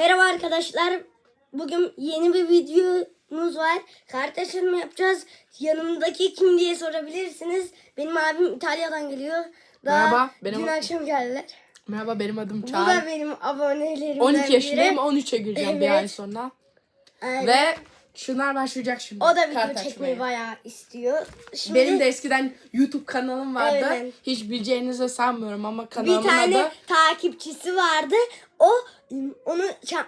Merhaba arkadaşlar. Bugün yeni bir videomuz var. Kart açılımı yapacağız. Yanımdaki kim diye sorabilirsiniz. Benim abim İtalya'dan geliyor. Daha Merhaba, benim- dün akşam geldiler. Merhaba benim adım Bu da benim abonelerimden 12 yaşındayım biri. 13'e gireceğim bir Evet. ay sonra. Aynen. Ve şunlar başlayacak şimdi. o da video kart çekmeyi açmaya. bayağı istiyor. Şimdi Benim de eskiden YouTube kanalım vardı. Aynen. Hiç bileceğinizi sanmıyorum ama bir kanalımın tane adı takipçisi vardı. O onu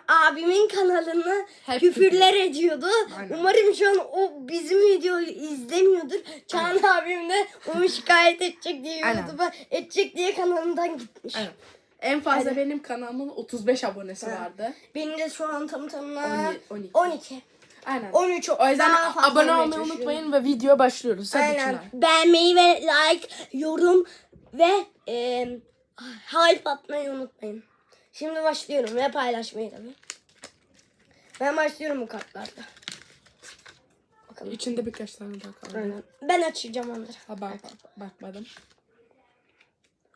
abimin kanalını Hep küfürler ediyordu. Aynen. Umarım şu an o bizim videoyu izlemiyordur. Çağan abim de onu şikayet edecek diye Aynen. YouTube'a edecek diye kanalından gitmiş. Aynen. En fazla Aynen. benim kanalımın 35 abonesi vardı. Benim de şu an tam tamına 12. 12. 12. Aynen. 13 O yüzden daha fazla abone olmayı çalışıyorum. unutmayın ve video başlıyoruz. Hadi Aynen. Çınar. Beğenmeyi ve like, yorum ve e, hype atmayı unutmayın. Şimdi başlıyorum ve paylaşmayı tabii. Ben başlıyorum bu kartlarda. Bakalım. İçinde birkaç tane daha kaldı. Aynen. Ben açacağım onları. Ha, bak, bak, bakmadım.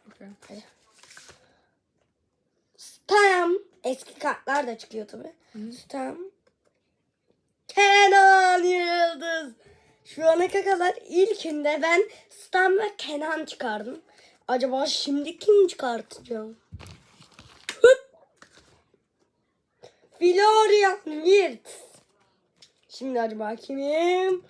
Okay. Tam eski kartlar da çıkıyor tabii. Tam Kenan Yıldız. Şu ana kadar ilkinde ben Stam ve Kenan çıkardım. Acaba şimdi kim çıkartacağım? Florian Wirtz. Şimdi acaba kimim?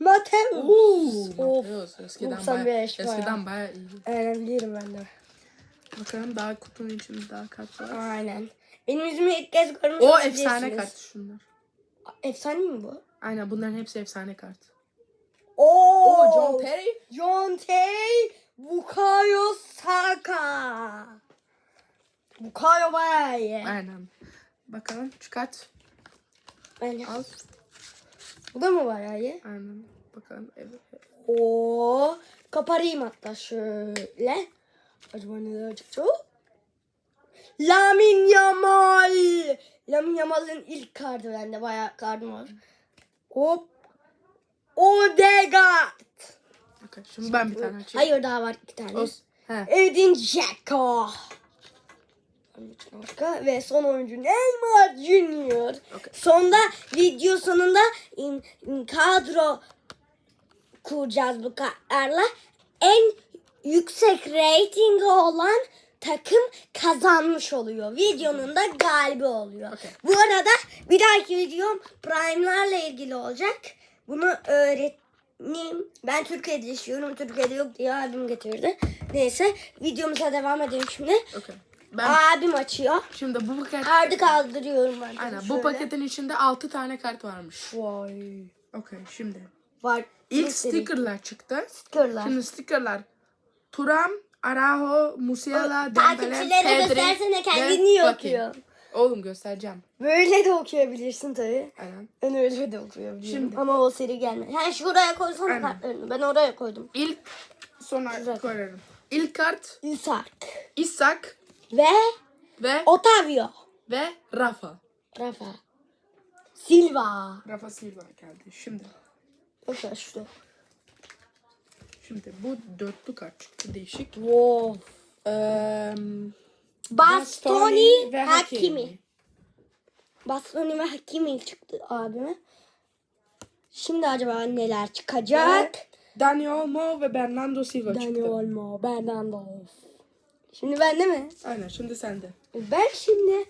Mateus. Mateus. Eskiden 95 bayağı, eskiden bayağı iyiydi. Aynen biliyorum ben de. Bakalım daha kutunun içinde daha kart var. Aynen. Benim yüzümü ilk kez görmüş O efsane kart şunlar. Efsane mi bu? Aynen bunların hepsi efsane kart. Oo, Oo John Terry. John Terry, Bukayo Saka. Bukayo bayağı iyi. Aynen. Bakalım çıkart. Ben Al. Bu da mı bayağı iyi? Aynen. Bakalım. Evet. Oo, kaparayım hatta şöyle. Acaba neler çıkacak? Lamin Yamal. Lamin Yamal'ın ilk kartı bende bayağı kartım var. Hop. Odegaard. Okay. Şimdi ben bir tane açayım. Hayır daha var iki tane. Os. He. Edin Dzeko. Başka ve son oyuncu Neymar Junior. Okey. Sonda video sonunda in, in kadro kuracağız bu kartlarla. En yüksek ratingi olan takım kazanmış oluyor. Videonun da galibi oluyor. Okey. Bu arada bir dahaki videom Prime'larla ilgili olacak. Bunu öğreteyim. Ben Türkiye'de yaşıyorum. Türkiye'de yok diye abim getirdi. Neyse videomuza devam edelim şimdi. Okay. Ben Abim açıyor. şimdi bu paket Kartı kaldırıyorum ben. Aynen şöyle. bu paketin içinde 6 tane kart varmış. Vay. Okay şimdi. Var. İlk stickerlar çıktı. Stickerlar. Şimdi stickerlar. Turam, Araho, Musiala, Dembele, Takipçilere Pedri göstersene kendini Fati. okuyor? Oğlum göstereceğim. Böyle de okuyabilirsin tabii. Aynen. Ben öyle de okuyabilirim. Şimdi. Ama o seri gelmedi. Ha şuraya koysana Aynen. kartlarını. Ben oraya koydum. İlk sonra Güzel. koyarım. İlk kart Isak. İshak Ve ve Otavio. ve Rafa. Rafa. Silva. Rafa Silva geldi. Şimdi Bakın şurada. Şimdi bu dörtlü kart çıktı değişik. Wow. Eee Bastoni ve Hakimi. Bastoni ve Hakimi çıktı abime. Şimdi acaba neler çıkacak? Dani Olmo ve Bernardo Silva Dani çıktı. Olmo, Bernardo. Şimdi bende mi? Aynen şimdi sende. Ben şimdi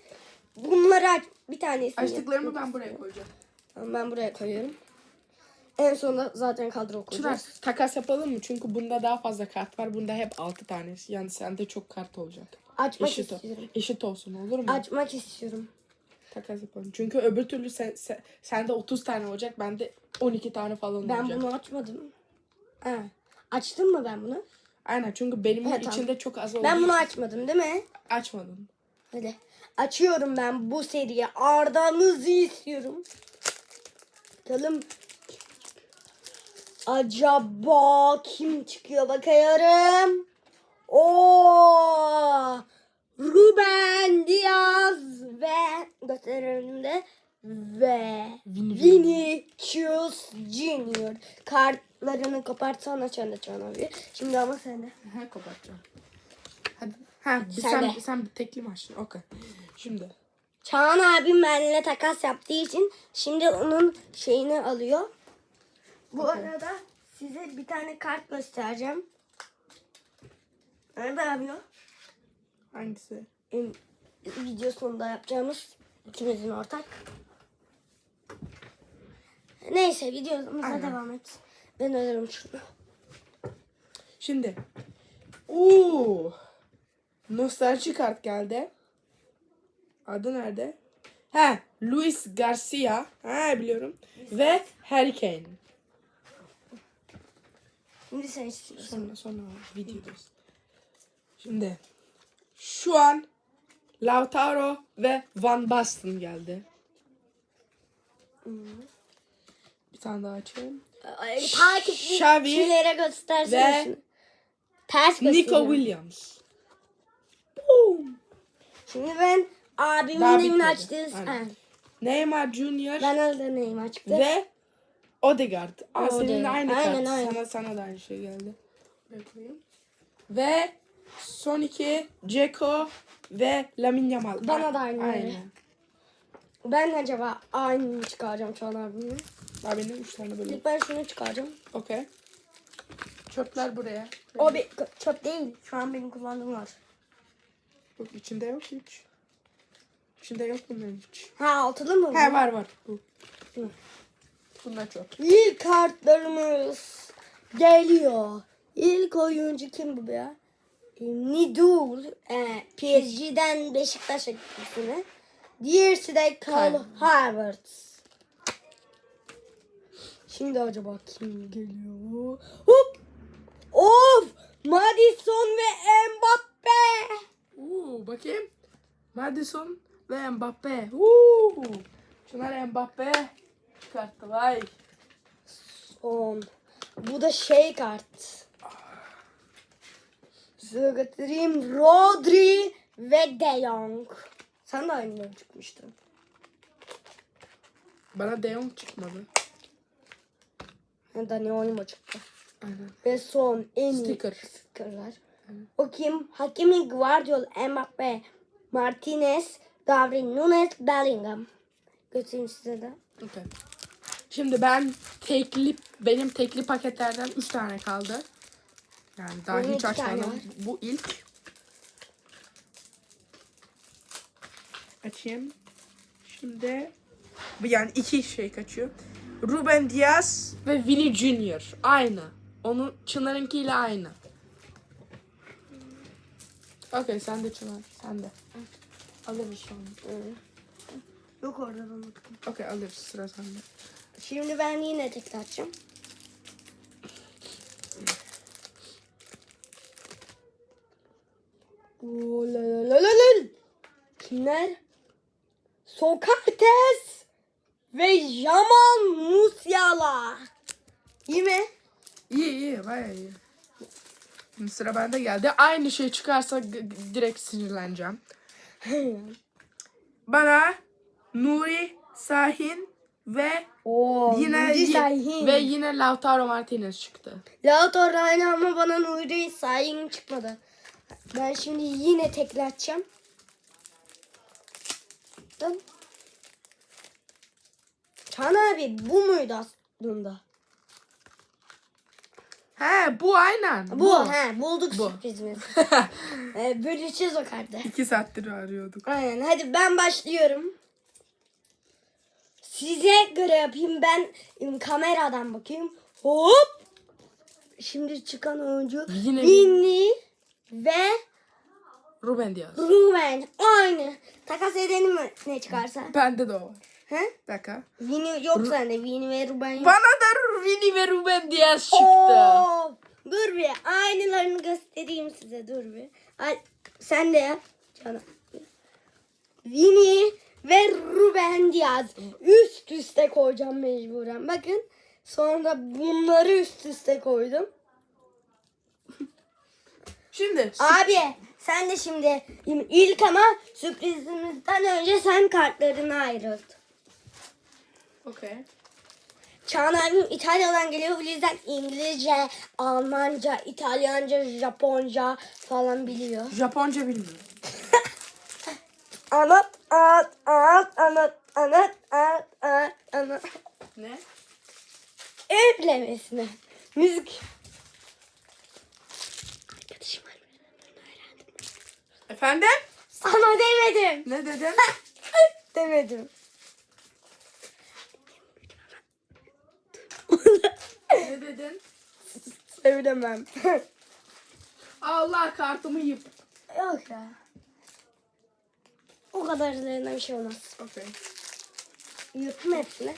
bunları aç bir tanesini Açtıklarımı ben buraya koyacağım. Tamam, ben buraya koyuyorum. En sonunda zaten kadro Çınar kuracağız. takas yapalım mı? Çünkü bunda daha fazla kart var. Bunda hep 6 tanesi. Yani sende çok kart olacak. Açmak Eşit, o- istiyorum. eşit olsun olur mu? Açmak istiyorum. Takas yapalım. Çünkü öbür türlü sen, sen, sende 30 tane olacak. Bende 12 tane falan Ben olacak. bunu açmadım. Ha. Açtın mı ben bunu? Aynen çünkü benim Evet, tamam. içinde çok az oldu. Ben bunu açmadım değil mi? açmadım. Hadi. Açıyorum ben bu seriye. Arda'nızı istiyorum. Bakalım. Acaba kim çıkıyor bakıyorum. Oo! Ruben Diaz ve gösteriyorum de ve Vini Vinicius Junior. Kartlarını kopartsana Çanda Çan abi. Şimdi ama sende. Ha kapatacağım. Hadi. Ha, Sen sen, de. sen, bir tekli mi açtın? Okey. Şimdi. Çağan abim benimle takas yaptığı için şimdi onun şeyini alıyor. Bu Okey. arada size bir tane kart göstereceğim. Nerede abi o? Hangisi? Em, Video sonunda yapacağımız ikimizin ortak. Neyse videomuza Aynen. devam et. Ben alırım şunu. Şimdi. Oo. Nostalji kart geldi. Adı nerede? Ha, Luis Garcia. Ha biliyorum. Ve Harry Kane. Şimdi sen istiyorsun. Sonra sonra videodayız. Şimdi şu an Lautaro ve Van Basten geldi. Bir tane daha açayım. Ay, Takipçilere göstersene ve şunu. Ters Nico gösteriyorum. Williams. Boom. Şimdi ben abimin Daha demin bitmedi. açtığı... Aynen. Ha, Neymar Junior Ben aldım neyim açtı. ve Odegaard. Aa, senin de Odegaard. aynı Aynen, kart. aynen. Sana, sana da aynı şey geldi. Buraya koyayım. Ve son iki Ceko ve Lamine Yamal. Bana da aynı öyle. Aynen. Ben acaba aynı çıkaracağım Çağan abimle. Daha benim üç tane bölüm. İlk ben şunu çıkaracağım. Okey. Çöpler buraya. O bir çöp değil. Şu an benim kullandığım var. Yok içinde yok hiç. İçinde yok bunların hiç. Ha altılı mı? bu? He var var. Bu. Hı. Bunlar çöp. İlk kartlarımız geliyor. İlk oyuncu kim bu ya? E, Nidur. E, PSG'den Beşiktaş'a gitmesine. Diğerisi de Carl. Havertz. Şimdi acaba kim geliyor? Hop! Of! Madison ve Mbappe. Oo, bakayım. Madison ve Mbappe. Oo. Şunlar Mbappe çıkarttı vay. Son. Bu da şey kart. Size getireyim Rodri ve De Jong. Sen de aynı çıkmıştın. Bana De Jong çıkmadı. Dani Olmo çıktı. Aynen. Ve son en iyi Sticker. stickerlar. O kim? Hakimi Guardiola, Mbappe, Martinez, Darwin Nunes, Bellingham. Götüreyim size de. Okay. Şimdi ben tekli benim tekli paketlerden 3 tane kaldı. Yani daha Benim hiç iki tane açmadım. var. Bu ilk. Açayım. Şimdi bu yani iki şey kaçıyor. Ruben Diaz ve Vini Junior. Aynı. Onun Çınar'ınkiyle aynı. Okey sen de Çınar. Sen de. Alırız sonra. Yok orada unuttum. Okey alırız sıra sende. Şimdi ben yine tekrar açacağım. Kimler? Sokrates ve Jamal Musiala. İyi mi? İyi iyi baya iyi. Şimdi sıra bende geldi. Aynı şey çıkarsa direkt sinirleneceğim. Bana Nuri Sahin ve Oo, yine Nuri yi- Sahin. ve yine Lautaro Martinez çıktı. Lautaro aynı ama bana Nuri Sahin çıkmadı. Ben şimdi yine tekrar açacağım. Dön. Çağan abi bu muydu aslında? He bu aynen. Bu, he bulduk Bu. sürprizimizi. ee, bölüşeceğiz o kartı. İki saattir arıyorduk. Aynen hadi ben başlıyorum. Size göre yapayım ben kameradan bakayım. Hop. Şimdi çıkan oyuncu Yine- Vinny ve Ruben Diaz. Ruben. Aynı. Takas edelim mi ne çıkarsa? Bende de o var. He? Bir dakika. Vinny yok sende. Vinny ve Ruben yok. Bana da Vini ve Ruben Diaz çıktı. Oo, dur bir. Aynılarını göstereyim size. Dur bir. Ay, sen de yap. Canım. Vini ve Ruben Diaz. Üst üste koyacağım mecburen. Bakın. Sonra bunları üst üste koydum. Şimdi Abi sen de şimdi ilk ama sürprizimizden önce sen kartlarını ayrılt. Okey. Çağan abim İtalya'dan geliyor. Bu yüzden İngilizce, Almanca, İtalyanca, Japonca falan biliyor. Japonca bilmiyorum. Anlat, anlat, anlat, anlat, anlat, anlat, anlat, anlat. Ne? Üflemesine. Müzik. Arkadaşım var. Efendim? Sana demedim. Ne dedin? demedim. ne dedin? Söylemem. Allah kartımı yıp. Yok ya. O kadar üzerinden bir şey olmaz. Okey. Yuttum hepsini.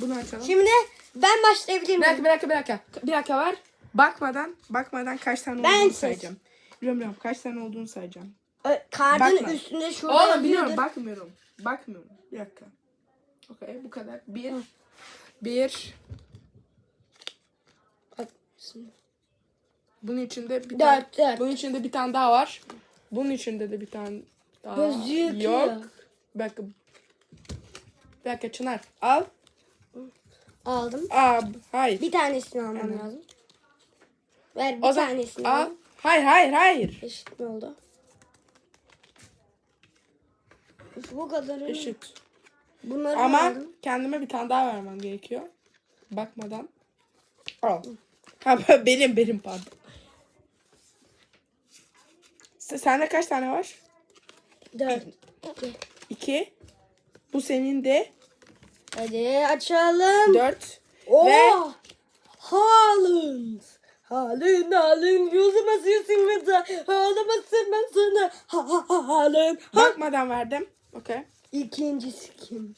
Bunu açalım. Şimdi ben başlayabilir Bir dakika miyim? bir dakika bir dakika. Bir dakika var. Bakmadan bakmadan kaç tane olduğunu sayacağım. Biliyorum biliyorum kaç tane olduğunu sayacağım. Ö, Kardın Bakma. üstünde şurada Oğlum yazıyordur. biliyorum bakmıyorum. Bakmıyorum. Bir dakika. Okey bu kadar. Bir. Bir. Bunun içinde bir tane. Dört, dört. Bunun içinde bir tane daha var. Bunun içinde de bir tane daha Gözlük yok. yok. Bir dakika. Çınar. Al. Aldım. Aa, hayır. Bir tanesini almam Evet. lazım. Ver bir o zaman tanesini al. al. Hayır hayır hayır. Eşit mi oldu? Bu kadar. Eşit. Bunları Ama aldım. kendime bir tane daha vermem gerekiyor. Bakmadan. Al. Ha benim benim pardon. Sende kaç tane var? Dört. İki. İki. Bu senin de Hadi açalım. dört. Oo! Ve- Haaland. Haaland, Haaland. Yüzüme silmedi. Ağlamasın ben sana. Ha, ha, ha, Haaland. Ha. Bakmadan verdim. Okey. İkincisi kim?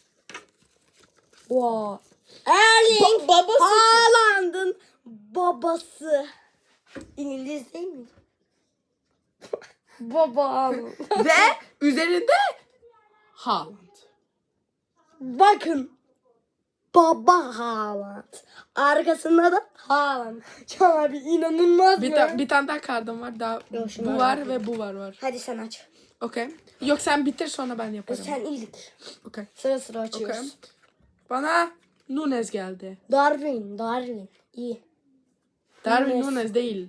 Wow. Erling Ba- babası? Haaland'ın babası. İngiliz değil mi? Baba Haaland. Ve üzerinde Haaland. Bakın. Baba Haaland. Arkasında da Haaland. Can abi inanılmaz Bir, mı? ta- bir tane daha kartım var. Daha Yok, şunu bu var ver. ve bu var var. Hadi sen aç. Okey. Yok sen bitir sonra ben yaparım. Sen ilk. Okey. Sıra sıra Okey. açıyoruz. Bana Nunes geldi. Darwin, Darwin. İyi. Darwin Nunes. Nunes değil.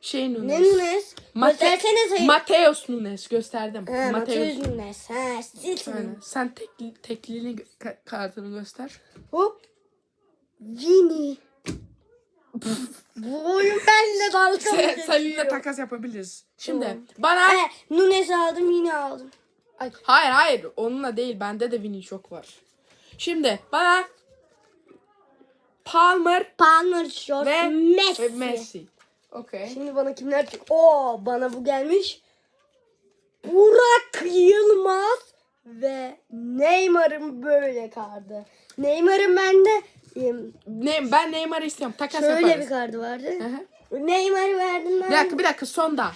Şey Nunes. Ne Nunes? Mate- Göstersene sayı. Mateus Nunes gösterdim. Ha. Mateus Nunes. Ha, City. Aynen. Sen tek, tekliliğini gö- ka- kartını göster. Hop. Vini. Bu oyun benimle dalga mı Sen, seninle geçiyor? takas yapabiliriz. Şimdi Tamam. bana He, Nunes aldım yine aldım. Ay. hayır hayır onunla değil bende de Vini çok var. Şimdi bana Palmer Palmer Short ve Messi. ve Messi. Okey. Şimdi bana kimler çık? Oo bana bu gelmiş. Burak Yılmaz ve Neymar'ın böyle kardı. Neymar'ın bende Ne, ben Neymar'ı istiyorum. Takas şöyle yaparız. bir kardı vardı. Neymar'ı verdim ben. Bir dakika bir dakika sonda.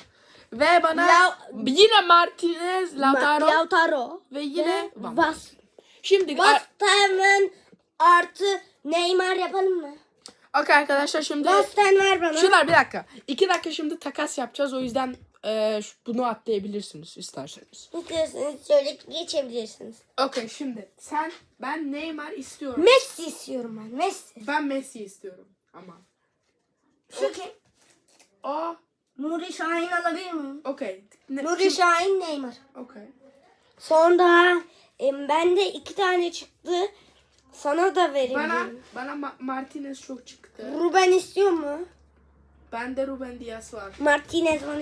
Ve bana Ya- yine Martinez, Lautaro Ma- Lautaro ve yine Van. Bas. Şimdi Basten artı Neymar yapalım mı? Okey arkadaşlar şimdi Basten ver bana. Şunlar bir dakika. İki dakika şimdi takas yapacağız. O yüzden e, bunu atlayabilirsiniz isterseniz. İstiyorsanız şöyle geçebilirsiniz. Okey şimdi sen ben Neymar istiyorum. Messi istiyorum ben. Messi. ben Messi istiyorum ama. Şu kim? O Nuri Şahin alabilir miyim? okey. Ne- Nuri Şahin Neymar. Okey. Sonra em, bende iki tane çıktı. Sana da vereyim. Bana bana Ma- Martinez çok çıktı. Ruben istiyor mu? Bende Ruben Diaz var. Martinez bana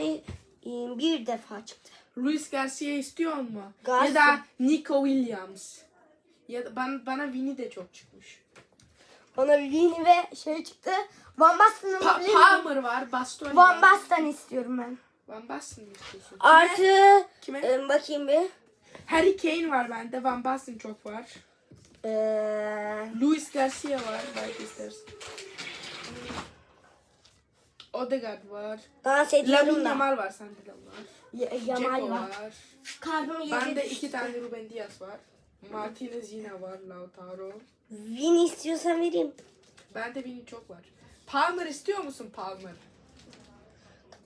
bir defa çıktı. Luis Garcia istiyor mu? Garcia. Ya da Nico Williams. Ya da bana, bana Vini de çok çıkmış. Bana Vini ve şey çıktı. Van Basten'ı Pa-? Palmer var, Bastoni Van var. Basten istiyorum ben. Van Basten mi istiyorsun? Artı Kime? em, bakayım bir. Harry Kane var bende. Van Basten çok var. Ee, Luis Garcia var belki istersin. Odegaard var. dans ediyorum da. Yamal var sende de var. Ya- Dzeko Yamal var. var. Karnım yedi Bende iki tane Ruben Diaz var. Martinez yine var. Lautaro. Vini istiyorsan vereyim. Bende Vini çok var. Palmer istiyor musun Palmer?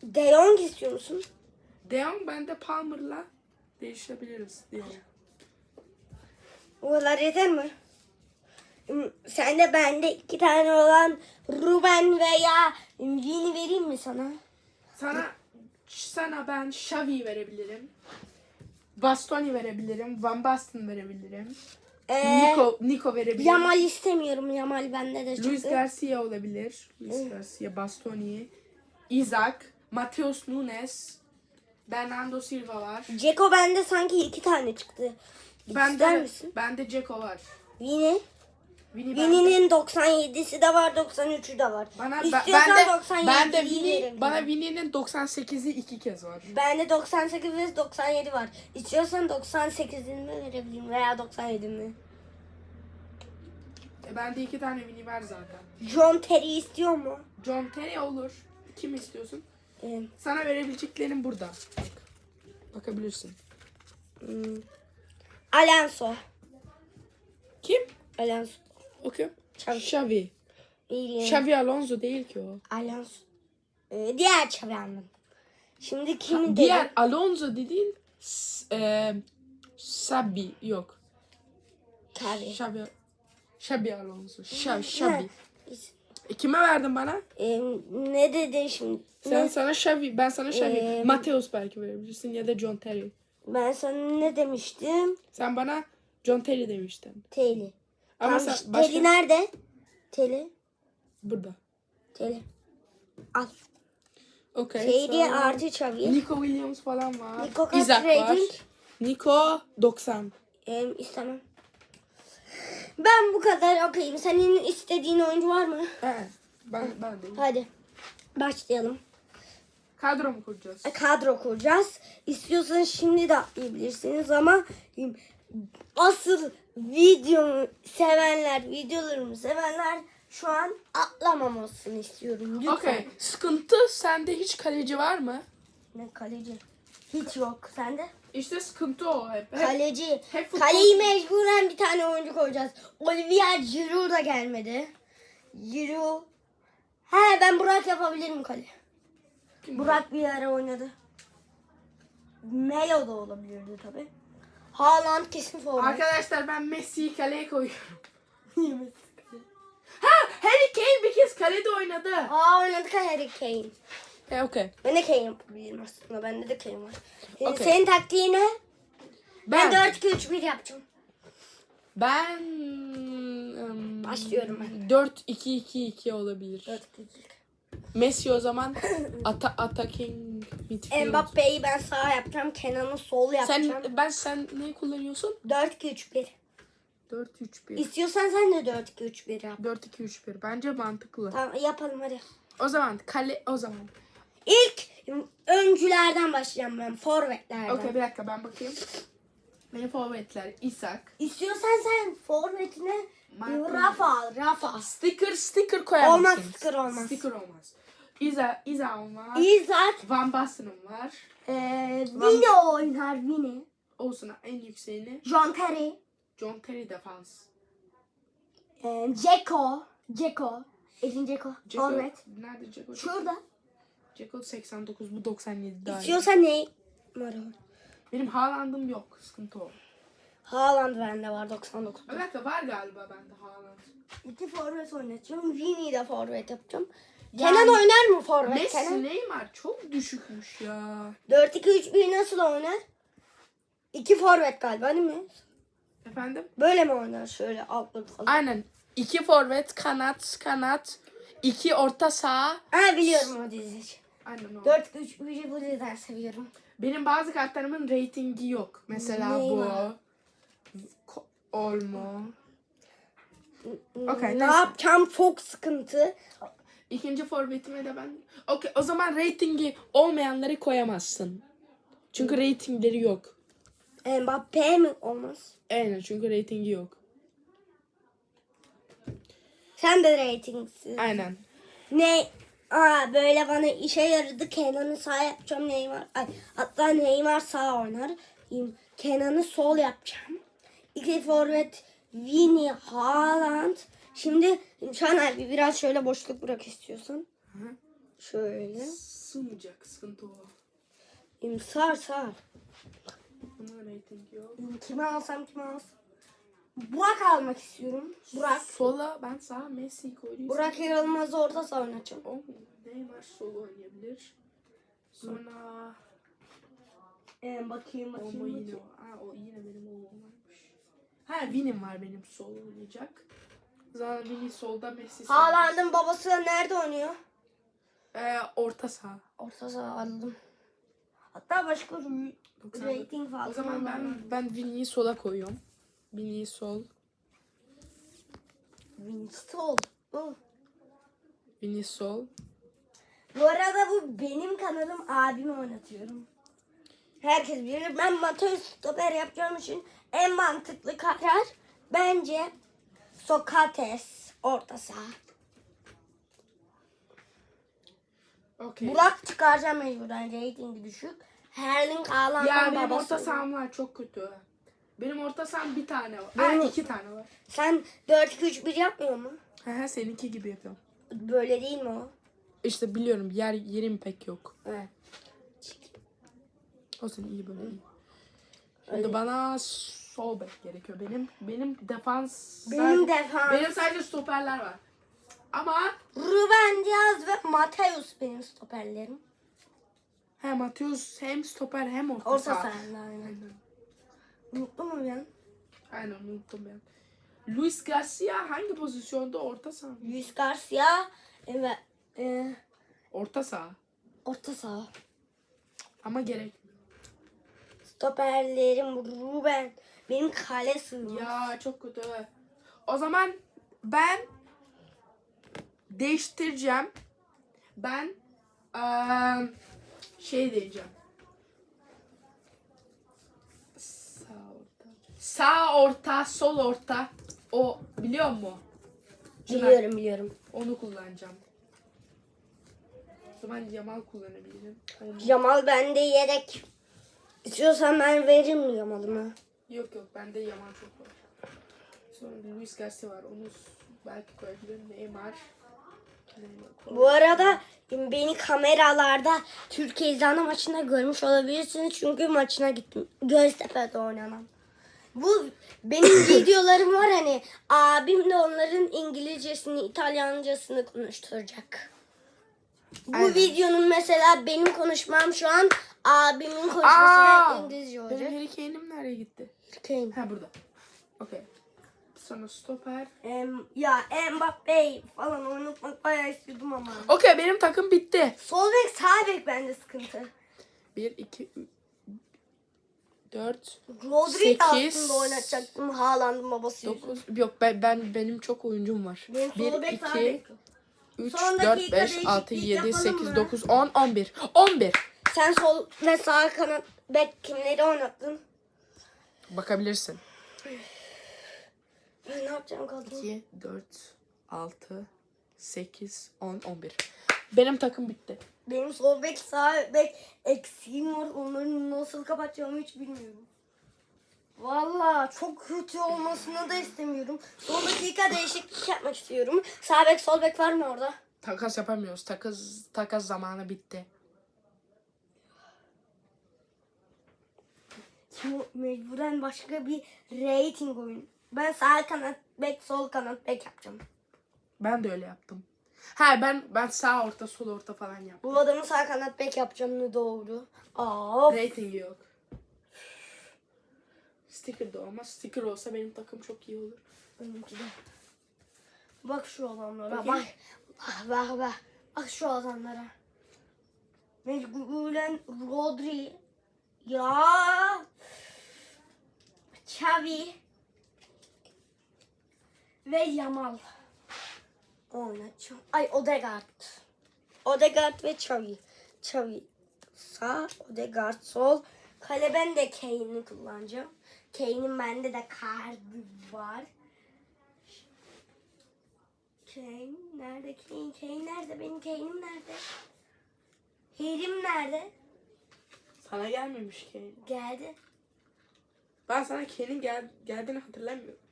De Jong istiyor musun? De Jong bende Palmer'la değişebiliriz diye. O kadar yeter mi? Hmm, Sen de bende iki tane olan Ruben veya Vini vereyim mi sana? Sana sana ben Xavi verebilirim. Bastoni verebilirim. Van Basten verebilirim. Ee, Nico, Nico verebilirim. Yamal istemiyorum. Yamal bende de Luis çıktı. Garcia olabilir. Luis Garcia, Bastoni, Isaac, Mateus Nunes, Bernardo Silva var. Ceko bende sanki iki tane çıktı. İster Bende, misin? bende Ceko var. Vini. Vini bende. Vini'nin 97'si de var, 93'ü de var. Bana, İstiyorsan ben de, 97'yi ben de Vini, bana Vini'nin 98'i iki kez var. Bende 98 ve 97 var. İstiyorsan 98'ini mi verebilirim veya 97'ini? E, bende iki tane Vini var zaten. John Terry istiyor mu? John Terry olur. Kim istiyorsun? Ee, Sana verebileceklerim burada. Bak. Bakabilirsin. hmm. Alonso. Kim? Alonso. O kim? Xavi. Xavi. Xavi Alonso değil ki o. Alonso. Ee, diğer çevremden. Şimdi kimi Diğer dedim? Alonso dediğin e, Sabi yok. Tabii. Xabi Xabi Alonso. Xabi. Ha, E, kime verdin bana? Ee, ne dedin şimdi? Sen Ne? sana Xavi, ben sana Xavi. Ee, Mateus belki verebilirsin ya da John Terry. Ben sana ne demiştim? Sen bana John Terry demiştin. Teli. Ama Tamam, sen başka Teli nerede? Teli. burada. Teli. Al. Okay. Teli sonra artı Xavi. Nico Williams falan var. Nico kaç Isaac var. rating? Nico 90. Ee, istemem. Ben bu kadar okuyayım. Senin istediğin oyuncu var mı? Evet. Ben, ben de. Hadi. Başlayalım. Kadro mu kuracağız? Kadro kuracağız. İstiyorsanız şimdi de atlayabilirsiniz ama asıl videomu sevenler, videolarımı sevenler şu an atlamamasını istiyorum. Lütfen. Okey. Sıkıntı sende hiç kaleci var mı? Ne kaleci? Hiç yok. Sende? İşte sıkıntı o hep. hep Kaleci. hep futbol- Kaleyi mecburen bir tane oyuncu koyacağız. Olivier Giroud da gelmedi. Giroud. He ben Burak yapabilirim kale. Burak bir ara oynadı. Melo da olabilirdi tabi. Haaland kesin forvet. Arkadaşlar ben Messi'yi kaleye koyuyorum. ha Harry Kane bir kez kalede oynadı. Aa oynadık ha Harry Kane. E okey. Ben de Kane yapabilirim aslında. Bende de Kane var. Ee, Okey. Senin taktiğin ne? Ben, Ben 4-2-3-1 yapacağım. ben ım, Başlıyorum ben. 4-2-2-2 olabilir. 4-2-2. Messi o zaman ata attacking midfield. Mbappe'yi ben sağ yapacağım. Kenan'ı sol yapacağım. Sen ben sen ne kullanıyorsun? 4-2-3-1. 4-3-1. İstiyorsan sen de 4-2-3-1 yap. 4-2-3-1. Bence mantıklı. Tamam yapalım hadi. O zaman kale o zaman. İlk öncülerden başlayacağım ben. Forvetlerden. Okey bir dakika ben bakayım. Benim forvetler Isak. İstiyorsan sen forvetine Marco. Rafa al. Rafa. Sticker sticker koyamazsın. Olmaz, sticker olmaz. Sticker olmaz. İza İza'm var. İzzat. Van Basten'ım var. Ee, Vini oynar Vini. Olsun en yükseğini. John Terry. John Terry defans. Ee, Ceko. Ceko. Edin Ceko. Ceko, Forvet. Nerede Ceko? Şurada. Ceko 89 bu 97 daha iyi. İstiyorsan ne? Var o. Benim Haaland'ım yok. Sıkıntı o. Haaland bende var 99. Bir dakika var galiba bende Haaland. İki forvet oynatacağım. Vini'yi de forvet yapacağım. Yani- Kenan oynar mı forvet? Messi Kenan. Neymar çok düşükmüş ya. 4-2-3-1 nasıl oynar? İki forvet galiba değil mi? Efendim? Böyle mi oynar? Şöyle altlı falan. Aynen. İki forvet, kanat, kanat. iki orta saha. Ha biliyorum o diziyi. Aynen o. 4-3-1'i bu diziden seviyorum. Benim bazı kartlarımın reytingi yok. Mesela Neymar. bu. Olmo. Hmm, ne neyse. yapacağım çok sıkıntı. İkinci forvetime de ben... Okey o zaman reytingi olmayanları koyamazsın. Çünkü reytingleri yok. Mbappe mi olmaz? Aynen çünkü reytingi yok. Sen de ratingsiz. Aynen. Ne? Aa böyle bana işe yaradı. Kenan'ı sağ yapacağım Neymar. Ay, hatta Neymar sağ oynar. Kenan'ı sol yapacağım. İki forvet Vini, Haaland. Şimdi Şahan abi biraz şöyle boşluk bırak istiyorsan. Hı. Şöyle. Sığmayacak sıkıntı o. Sar sar. Kime alsam kime alsam. Burak almak istiyorum. Burak. Sola ben sağa Messi koydum. Burak Yılmaz'ı orta saha oynatacağım. Neymar sol oynayabilir. Sonra Ee, bakayım bakayım. mu yine o? Ha, o yine benim oğlum varmış. Ha Vin'im var benim sol oynayacak. Zaten Vin'i solda Messi. Haaland'ın babası nerede oynuyor? Ee, orta saha. Orta saha aldım. Hatta başka bir rating falan. O zaman ben ben Vin'i sola koyuyorum. Vin'i sol. Winstall. Bu. Vin'i sol. Bu arada bu benim kanalım abimi oynatıyorum. Herkes bilir. Ben Mateus stoper yapacağım için en mantıklı karar bence Sokrates orta saha. Okey. Burak çıkaracağım mecburen ratingi düşük. Erling Haaland'ın Ya benim babası. orta saham var çok kötü. Benim orta saham bir tane var. Benim- iki tane var. Sen 4-2-3-1 yapmıyor mu? He he seninki gibi yapıyorum. Böyle değil mi o? İşte biliyorum yer yerim pek yok. Evet. O senin iyi böyle iyi. Şimdi bana sol bek gerekiyor. Benim benim defans Benim defans. benim sadece stoperler var. Ama Ruben Diaz ve Mateus benim stoperlerim. hem Mateus hem stoper hem orta, Orta saha. aynen. Aynen. Unuttum mu ben? Aynen unuttum ben. Luis Garcia hangi pozisyonda? Orta saha. mı? Luis Garcia ve e, Orta saha. orta saha. Ama gerek. Stoperlerim Ruben. Benim kale sığmaz. Ya çok kötü. O zaman ben değiştireceğim. Ben eee, şey diyeceğim. Sağ orta. Sağ orta, sol orta. O biliyor musun? Çınar. Biliyorum biliyorum. Onu kullanacağım. O zaman Yamal kullanabilirim. Onu- Jamal bende yedek. İstiyorsan ben veririm Jamal'ımı. Yok yok bende Yaman çok var. Sonra Luis Garcia var. Onu s- belki koyabilirim. Neymar. Neymar. Bu arada beni kameralarda Türkiye İzlanda maçında görmüş olabilirsiniz. Çünkü maçına gittim. Göztepe'de oynanan. Bu benim videolarım var hani abim de onların İngilizcesini, İtalyancasını konuşturacak. Bu Aynen. videonun mesela benim konuşmam şu an abimin konuşmasına Aa! İngilizce Benim olacak. Harry Kane'im nereye gitti? Kane. Ha burada. Okey. Sonra stoper. Em, ya Mbappe falan oynatmak bayağı istiyordum ama. Okey benim takım bitti. Sol bek sağ bek bende sıkıntı. 1, 2, Rodri 4, de Sekiz. aslında oynatacaktım Haaland'ın babası yüzünden. 9. Yok ben, ben benim çok oyuncum var. Benim sol 1, bek sağ 2, bek. 3, Son 4, dakika 5, 6, değişiklik 7, yapalım 8, mı? 9, 10, 11. 11. Sen sol ve sağ kanat bek kimleri oynattın? Bakabilirsin. Ben ne yapacağım kadın? 2, 4, 6, 8, 10, 11. Benim takım bitti. Benim sol bek sağ bek eksiğim var. Onları nasıl kapatacağımı hiç bilmiyorum. Valla çok kötü olmasını da istemiyorum. Son dakika değişiklik yapmak istiyorum. Sağ bek sol bek var mı orada? Takas yapamıyoruz. Takas takas zamanı bitti. Şimdi mecburen başka bir rating oyun. Ben sağ kanat bek sol kanat bek yapacağım. Ben de öyle yaptım. Ha ben ben sağ orta sol orta falan yaptım. Bu adamı sağ kanat bek yapacağım ne doğru. Aa, Rating yok. Sticker de olmaz. Sticker olsa benim takım çok iyi olur. benimki de. Bak şu adamlara bak. Bak bak bak. Bak şu adamlara. Mecburen Rodri. Ya. Xavi. Ve Yamal. Oynatacağım. Ay Odegaard. Odegaard ve Xavi. Xavi sağ, Odegaard sol. Kale ben de Kane'i kullanacağım. Kane'in bende de kartı var. Kane nerede? Kane, Kane nerede? Benim Kane'im nerede? Harry'm nerede? Sana gelmemiş Kane. Geldi. Ben sana Kane'in gel geldiğini hatırlamıyorum.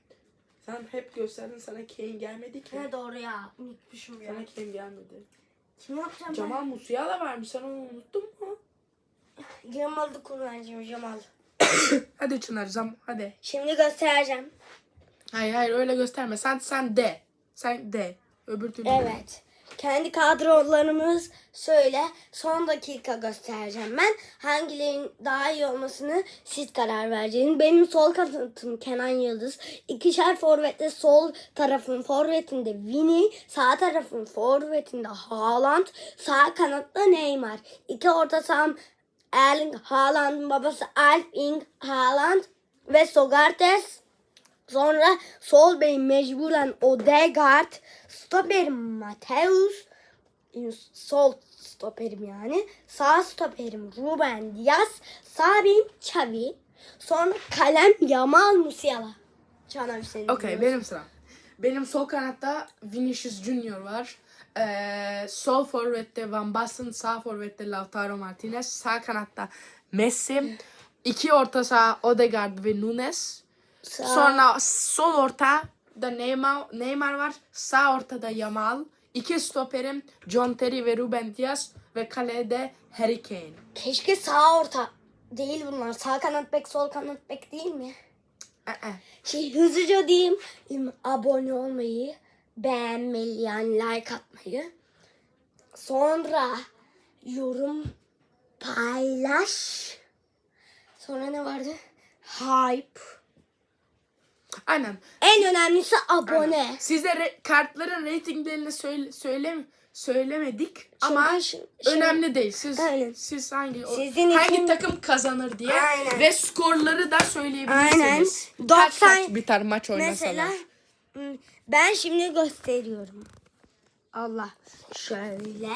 Sen hep gösterdin sana Kane gelmedi ki. Ne doğru ya. Unutmuşum ya. Sana Kane gelmedi. Kim yapacağım Cemal Musiala varmış. Sen onu unuttun mu? ben? Cemal'ı kullanacağım Cemal. hadi Çınar zam hadi. Şimdi göstereceğim. Hayır hayır öyle gösterme. Sen sen de. Sen de. Öbür türlü. Evet. Kendi kadrolarımız söyle. Son dakika göstereceğim ben. Hangilerinin daha iyi olmasını siz karar vereceksiniz. Benim sol kanatım Kenan Yıldız. İkişer forvette sol tarafın forvetinde Vini. Sağ tarafın forvetinde Haaland. Sağ kanatta Neymar. İki orta saham Erling Haaland'ın babası Erling Haaland ve Sogartes. Sonra sol bey mecburen Odegaard. Stoperim Mateus. Sol stoperim yani. Sağ stoperim Ruben Diaz. Sağ beyim Xavi. Sonra kalem Yamal Musiala. Canan Hüseyin. Okey benim sıram. Benim sol kanatta Vinicius Junior var. Ee, sol forvette Van Basten, sağ forvette Lautaro Martinez, sağ kanatta Messi, iki orta saha Odegaard ve Nunes. Sağ- Sonra sol orta da Neymar, Neymar var. Sağ ortada Yamal. İki stoperim John Terry ve Ruben Diaz ve kalede Harry Kane. Keşke sağ orta değil bunlar. Sağ kanat bek sol kanat bek değil mi? Ee, Şey hızlıca diyeyim. im- Abone olmayı, beğenmeyi yani like atmayı. Sonra yorum paylaş. Sonra ne vardı? Hype. Aynen. En önemlisi abone. Size re- kartların ratinglerini söyle, söyle söylemedik ama Çünkü şi- şimdi- önemli değil. Siz Aynen. siz hangi o- Sizin hangi için- takım kazanır diye Aynen. ve skorları da söyleyebilirsiniz. Aynen. Kaç 90 kaç biter maç oynasalar. Mesela ben şimdi gösteriyorum. Allah şöyle.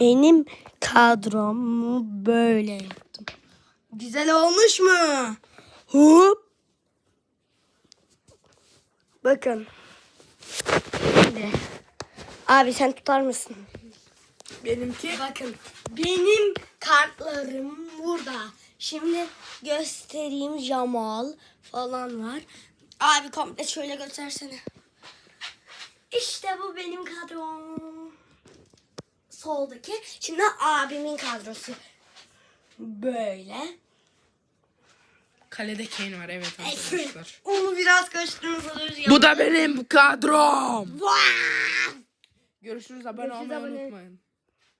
Benim kadromu böyle yaptım. Güzel olmuş mu? Hop. Bakın. Şimdi. Abi sen tutar mısın? benimki Bakın benim kartlarım burada. Şimdi göstereyim Jamal falan var. Abi komple şöyle göstersene. İşte bu benim kadrom. Soldaki. Şimdi abimin kadrosu. Böyle. Kalede Kane var evet arkadaşlar. Onu biraz karıştırmışsınız ya. Bu da benim kadrom. Görüşürüz abone Görüşürüz, olmayı abone. unutmayın.